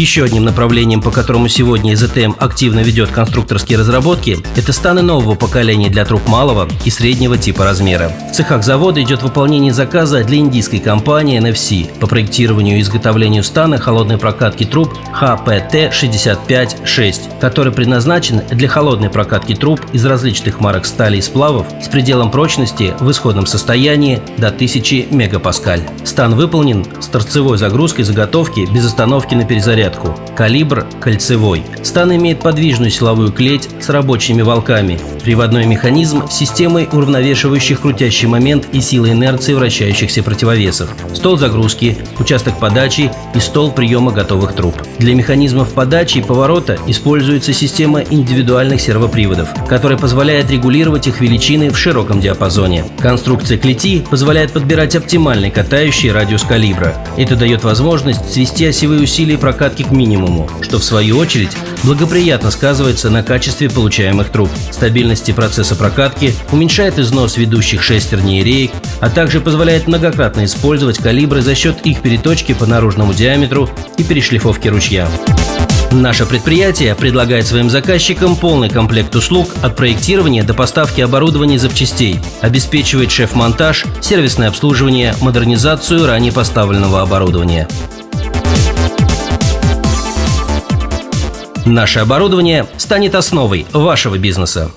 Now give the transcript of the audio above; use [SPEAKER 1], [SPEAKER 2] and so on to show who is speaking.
[SPEAKER 1] Еще одним направлением, по которому сегодня ИЗТМ активно ведет конструкторские разработки, это станы нового поколения для труб малого и среднего типа размера. В цехах завода идет выполнение заказа для индийской компании NFC по проектированию и изготовлению стана холодной прокатки труб HPT-65-6, который предназначен для холодной прокатки труб из различных марок стали и сплавов с пределом прочности в исходном состоянии до 1000 мегапаскаль. Стан выполнен с торцевой загрузкой заготовки без остановки на перезарядку. Калибр кольцевой. Стан имеет подвижную силовую клеть с рабочими волками. Приводной механизм с системой уравновешивающих крутящий момент и силой инерции вращающихся противовесов. Стол загрузки, участок подачи и стол приема готовых труб. Для механизмов подачи и поворота используется система индивидуальных сервоприводов, которая позволяет регулировать их величины в широком диапазоне. Конструкция клети позволяет подбирать оптимальный катающий радиус калибра. Это дает возможность свести осевые усилия прокатки к минимуму, что в свою очередь благоприятно сказывается на качестве получаемых труб, стабильности процесса прокатки, уменьшает износ ведущих шестерней и реек, а также позволяет многократно использовать калибры за счет их переточки по наружному диаметру и перешлифовки ручья. Наше предприятие предлагает своим заказчикам полный комплект услуг от проектирования до поставки оборудования и запчастей, обеспечивает шеф-монтаж, сервисное обслуживание, модернизацию ранее поставленного оборудования. Наше оборудование станет основой вашего бизнеса.